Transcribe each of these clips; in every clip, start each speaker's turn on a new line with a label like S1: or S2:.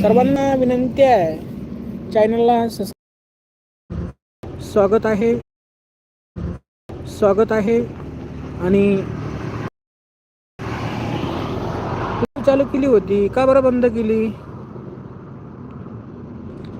S1: सर्वांना विनंती आहे. चॅनलला स्वागत आहे. स्वागत आहे. आणि चालू केली होती. का बरं बंद केली?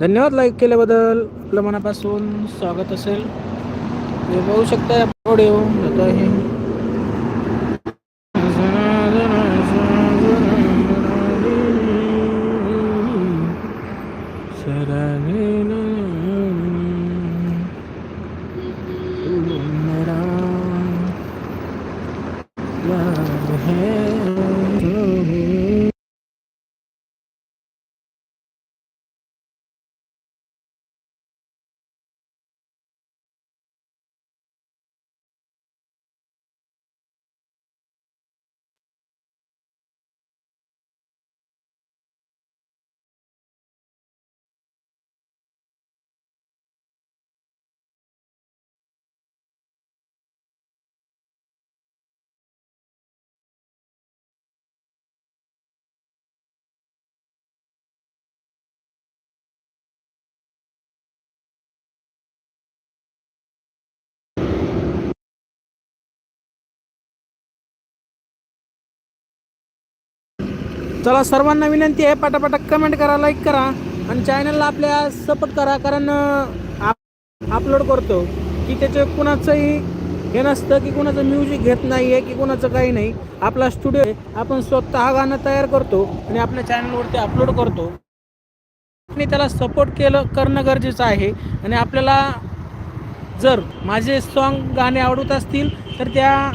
S1: धन्यवाद लाईक केल्याबद्दल. आपल्या मनापासून स्वागत असेल. बघू पाहू शकता ऑडिओ जातो आहे. चला सर्वांना विनंती आहे पटापटा कमेंट करा लाईक करा आणि चॅनलला आपल्या सपोर्ट करा कारण अपलोड करतो. की त्याचं कुणाचंही हे नसतं की कुणाचं म्युझिक घेत नाही आहे की कुणाचं काही नाही. आपला स्टुडिओ आपण स्वतः गाणं तयार करतो आणि आपल्या चॅनलवरती अपलोड करतो. आणि त्याला सपोर्ट केलं करणं गरजेचं आहे. आणि आपल्याला जर माझे सॉन्ग गाणे आवडत असतील तर त्या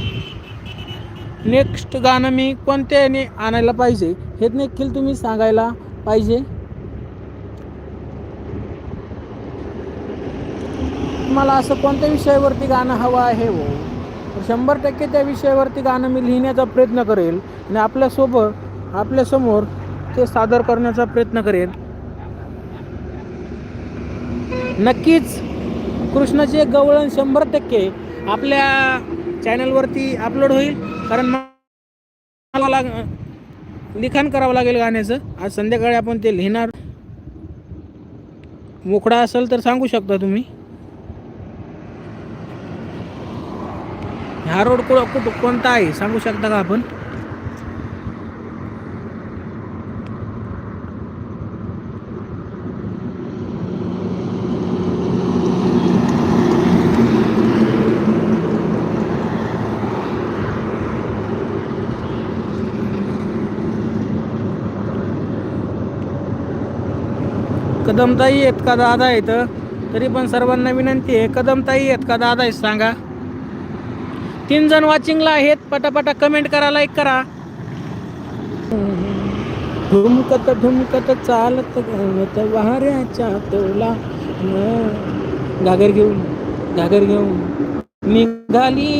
S1: नेक्स्ट गाणं मी कोणत्या याने आणायला पाहिजे? हे देखील तुम्ही सांगायला पाहिजे. मला असं कोणत्या विषयावरती गाणं हवं आहे हो? शंभर टक्के त्या विषयावरती गाणं मी लिहिण्याचा प्रयत्न करेल आणि आपल्यासोबत आपल्यासमोर ते सादर करण्याचा प्रयत्न करेल. नक्कीच कृष्णाचे गवळण शंभर टक्के आपल्या चॅनलवरती अपलोड होईल कारण मला लिखाण करावं लागेल गाण्याचं. आज संध्याकाळी आपण ते लिहिणार. मोकळा असेल तर सांगू शकता तुम्ही. हा रोड कुठं कोणता आहे? सांगू शकता का आपण? कदमताई आहेत का दादा आहेत? तरी पण सर्वांना विनंती आहे कदमताई आहेत का दादा आहेत सांगा. तीन जण वॉचिंगला आहेत पटापटा कमेंट करा लाईक करा. ठुमकत ठुमकत चालत गवत वाऱ्याच्या तोला. घागर घेऊन घागर घेऊन निघाली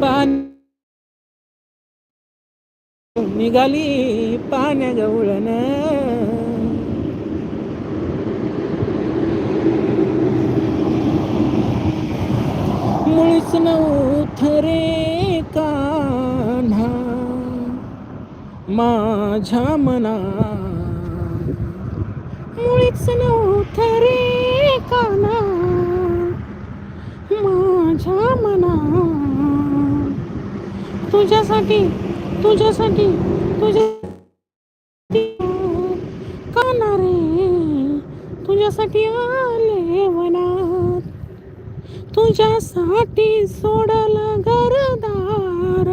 S1: पाणी निघाली पाण्या गवळण मुळीच नव्हतं रे कान्हा माझ्या मना. मुळीच नव्हतं रे कान्हा माझ्या मना. तुझ्यासाठी तुझ्यासाठी तुझ्या तुझ्यासाठी सोडलं घरदार.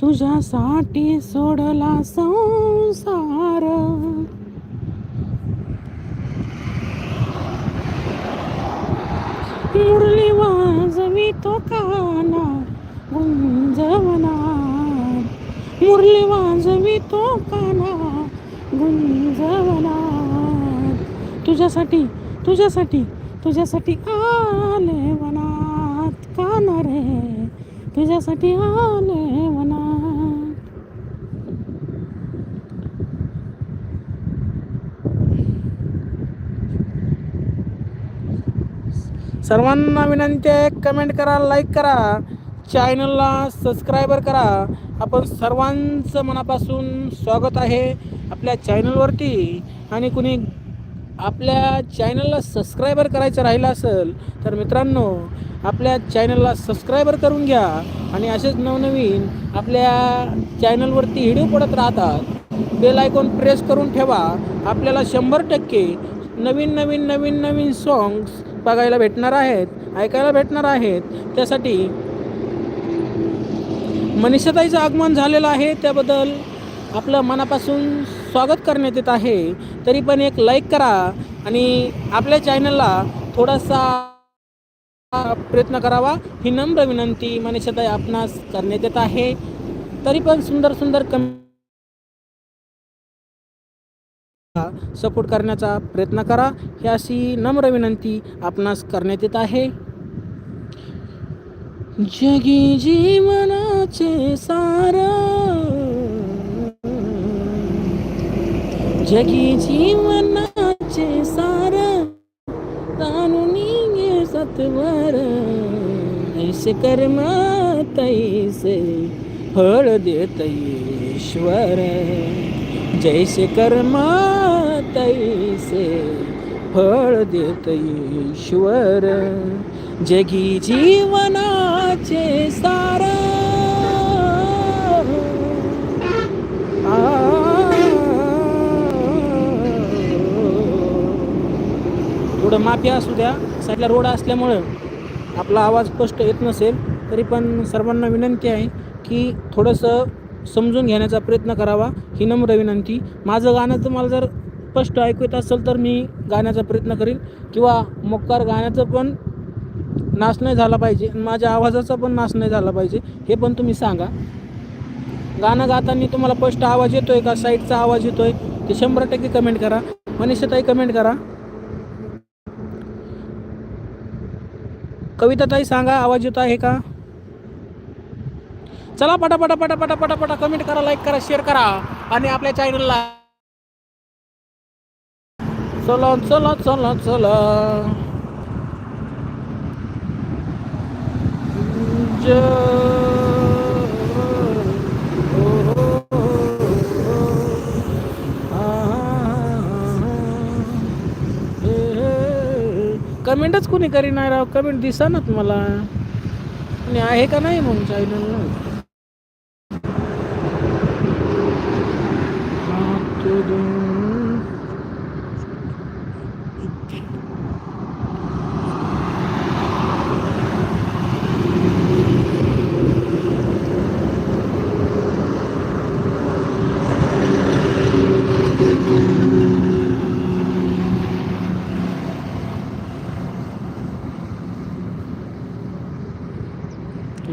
S1: तुझ्यासाठी सोडला संसार. मुरली वाजवी तो काना गुंजवणार मुरली वाजवी तो काना गुंजवणार तुझ्यासाठी तुझ्यासाठी तुझ्यासाठी आले वनात काना रे. तुझ्यासाठी आले वनात सर्वांना विनंती आहे कमेंट करा लाईक करा. चॅनलला सबस्क्रायबर करा. आपण सर्वांचं मनापासून स्वागत आहे आपल्या चॅनलवरती आणि कुणी आपल्या चॅनलला सबस्क्रायबर करायचं राहिलं असेल तर मित्रांनो आपल्या चॅनलला सबस्क्रायबर करून घ्या आणि असेच नवनवीन आपल्या चॅनलवरती व्हिडिओ पडत राहतात बेल आयकॉन प्रेस करून ठेवा. आपल्याला शंभर टक्के नवीन नवीन नवीन नवीन सॉंग्स बघायला भेटणार आहेत ऐकायला भेटणार आहेत. त्यासाठी मनीषाताईचं आगमन झालेलं आहे त्याबद्दल आपलं मनापासून स्वागत करण्यात येत आहे. तरी पण एक लाईक करा आणि आपल्या चॅनलला थोडासा प्रयत्न करावा. ही नम्र विनंती मनीषाताई आपणास करण्यात येत आहे. तरी पण सुंदर सुंदर कम सपोर्ट करण्याचा प्रयत्न करा. ही अशी नम्र विनंती आपणास करण्यात येत आहे. जगी जीवनाचे सार जगी जीवनाचे सार तानुनी सत्वर. ऐसे कर्म तैसे फळ देत ईश्वर. जैसे कर्म तैसे फळ देत ईश्वर. जगी जीवनाचे सार थोडं माफी असू द्या. साईडला रोड असल्यामुळं आपला आवाज स्पष्ट येत नसेल तरी पण सर्वांना विनंती आहे की थोडंसं समजून घेण्याचा प्रयत्न करावा ही नम्र विनंती. माझं गाणं तुम्हाला जर स्पष्ट ऐकू येत असेल तर मी गाण्याचा प्रयत्न करीन. किंवा मोक्कार गाण्याचं पण नाश नाही झाला पाहिजे माझ्या आवाजाचा पण नाश नाही झाला पाहिजे हे पण तुम्ही सांगा. गाणं गाताना तुम्हाला स्पष्ट आवाज येतोय का? साईडचा आवाज येतोय ते शंभर टक्के कमेंट करा. मनीषाताई कमेंट करा. कविताताई सांगा आवाज येतो आहे का? चला पटापटा पटापटा पटापटा कमेंट करा लाईक करा शेअर करा. आणि आपल्या चॅनलला चला चला चला चला कमेंटच कोणी करी नाही राव? कमेंट दिसानात मला. आणि आहे का नाही मग चॅनल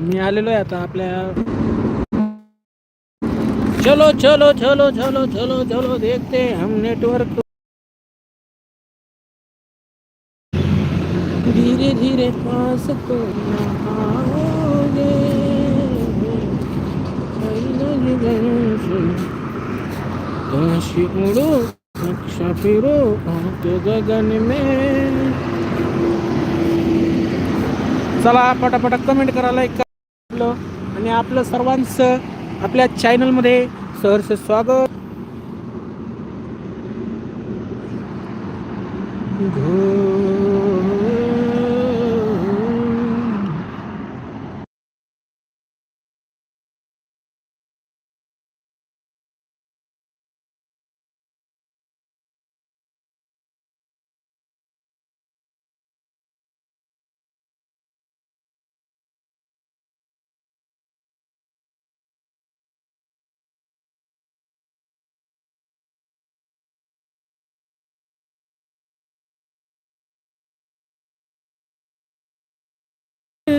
S1: मी आलेलो आहे आता आपल्या चलो चलो चलो चलो चलो चलो देखते हम नेटवर्क धीरे धीरे पास तो आओगे। काशी उड़ो नक्शा फिरो गगन में। चला पटापट कमेंट करा लाईक आपलं आणि आपलं सर्वांचं आपल्या चॅनलमध्ये सहर्ष स्वागत.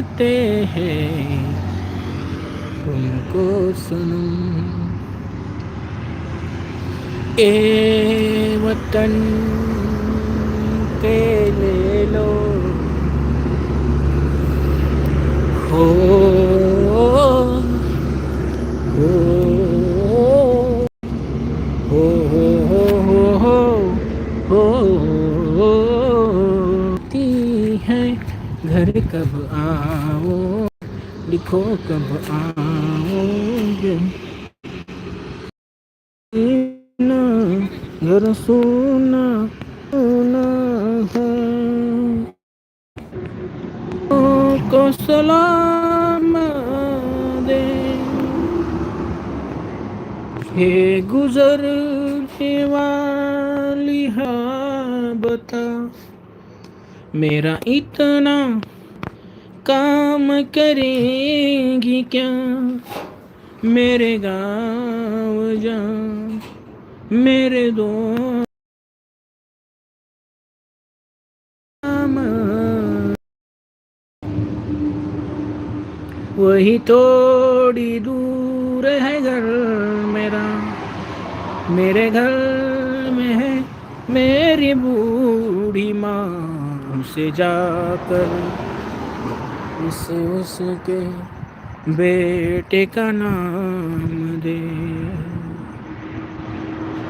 S1: ते हैं। तुमको सनम ए वतन के ले लो हो हो कब आओ लिखो कब आओगे घर सोना सोना है को सलाम दे हे गुजरने वाली हाँ बता. मेरा इतना काम करेगी क्या? मेरे गाँव जा, मेरे दो वही थोड़ी दूर है घर मेरा, मेरे घर में है मेरी बूढ़ी माँ से जाकर इस उसके बेटे का नाम दे।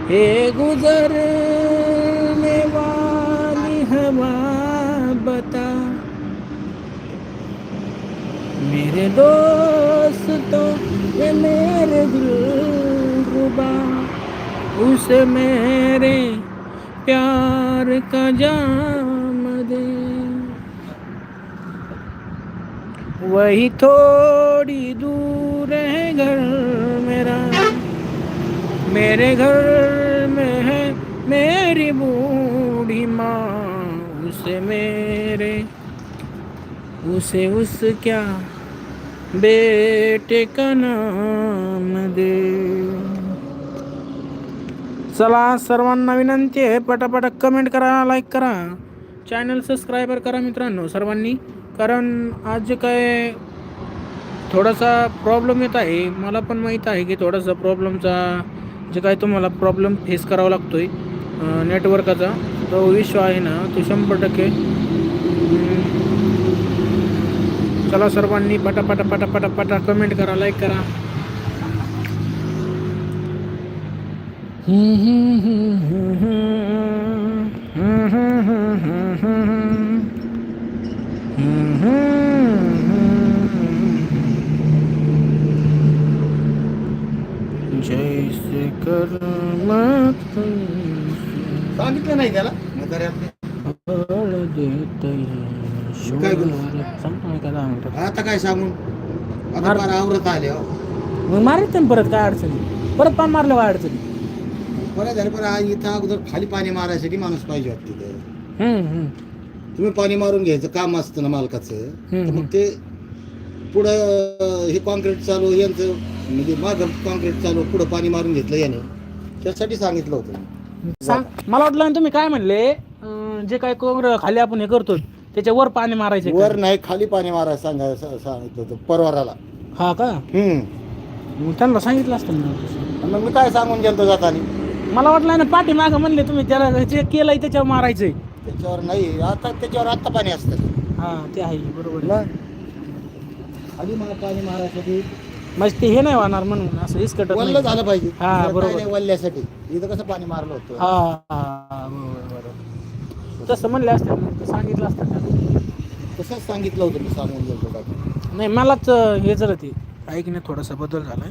S1: हे गुजरने वाली हवा बता। मेरे दोस्तों, ये मेरे दिल रुबा। उसे मेरे प्यार का जाम दे वही थोड़ी दूर है घर मेरा। मेरे घर में है मेरी बूढ़ी माँ, उसे मेरे, उसे उस क्या बेटे का नाम दे। चला सर्वांना विनंती आहे पटापट कमेंट करा लाईक करा, चॅनल सबस्क्रायबर करा मित्रांनो सर्वांनी। कारण आज जे काय थोडासा प्रॉब्लेम येत आहे. मला पण माहीत आहे की थोडासा प्रॉब्लेमचा जे काय तुम्हाला प्रॉब्लेम फेस करावा लागतो आहे नेटवर्काचा तो विश्व आहे ना तो शंभर टक्के. चला सर्वांनी पटापटा पटापटा पटा कमेंट करा लाईक करा. जैसे कर्मत
S2: सांगितलं नाही त्याला? काय करू?
S1: सांगतो मी काय दहा मिनिटात
S2: आता काय सांगून आता
S1: मार-
S2: फार आवरत आले हो.
S1: मग परत काय अडचणी परत पान मारलं काय अडचणी
S2: बरं झालं पण इथं अगोदर खाली पाणी मारायसाठी माणूस पाहिजे वाटतं तिथं.
S1: हम्म, हम्म.
S2: तुम्ही पाणी मारून घ्यायचं काम असतं ना मालकाचं तर. मग ते पुढं हे कॉन्क्रीट चालू यांचं म्हणजे मागं कॉन्क्रीट चालू पुढं पाणी मारून घेतलं याने. त्यासाठी सांगितलं होतं
S1: सांग मला वाटलं तुम्ही काय म्हणले अं, जे काय कोंगर खाली आपण हे करतो त्याच्या वर पाणी मारायचे
S2: वर नाही खाली पाणी मारायला सांगाय सा- सांगितलं होतं परवाराला.
S1: हा का?
S2: हम्म.
S1: मग त्यांना सांगितलं असतं
S2: मग मी काय सांगून गेलो जाताना?
S1: मला वाटलं ना पाठी मागं म्हणले तुम्ही त्याला जे केलंय त्याच्यावर मारायचंय.
S2: त्याच्यावर नाही. आता त्याच्यावर आत्ता पाणी असतं.
S1: हा ते आहे बरोबर आहे.
S2: खाली मला पाणी मारायसाठी
S1: म्हणजे ते हे नाही होणार म्हणून असं इसकट
S2: वल्ल झालं पाहिजे.
S1: हा,
S2: काय
S1: बरोबर.
S2: नाही वल्ल्यासाठी. इथं कसं पाणी मारलं होतं?
S1: हा हा, बरोबर बरोबर. तसं म्हणले असते मग ते सांगितलं असतं त्याला.
S2: तसंच सांगितलं होतं मी सांगून गेलो
S1: नाही मलाच अं, हे जर ते ऐक नाही थोडासा बदल झालाय.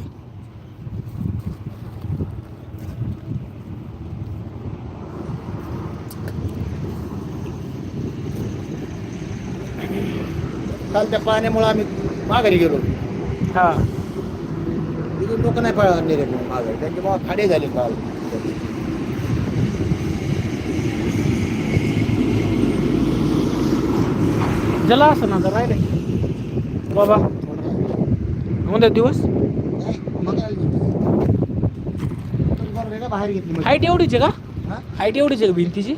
S2: काल त्या पाण्यामुळे आम्ही माघारी गेलो.
S1: हा.
S2: तिथून लोक नाही पळणार रे माघारी. त्यांच्यामुळे खाडे झाले काल.
S1: जला असं ना तर राहिले. बाबा कोणता दिवस?
S2: बाहेर घेतली.
S1: हाईट एवढीच आहे का?
S2: हा?
S1: हाईट एवढीच आहे का भिंतीची?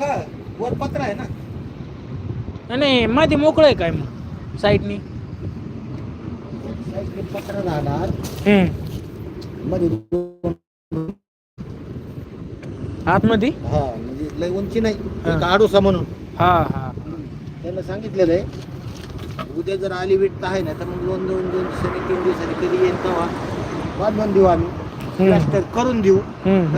S2: हा, वर पत्र आहे ना.
S1: नाही, नाही मध्ये मोकळं आहे काय मग? साईडनी.
S2: पत्र राहणार मध्ये
S1: आतमध्ये?
S2: हा म्हणजे लय उंची नाही. एक आडोसा म्हणून.
S1: हा हा.
S2: त्यांना सांगितलेलं आहे उद्या जर आली वेट आहे ना तर मग दोन दोन दोन दिवसांनी तीन दिवसांनी कधी येईल तेव्हा. बांधून देऊ आम्ही. प्लास्टर करून देऊ.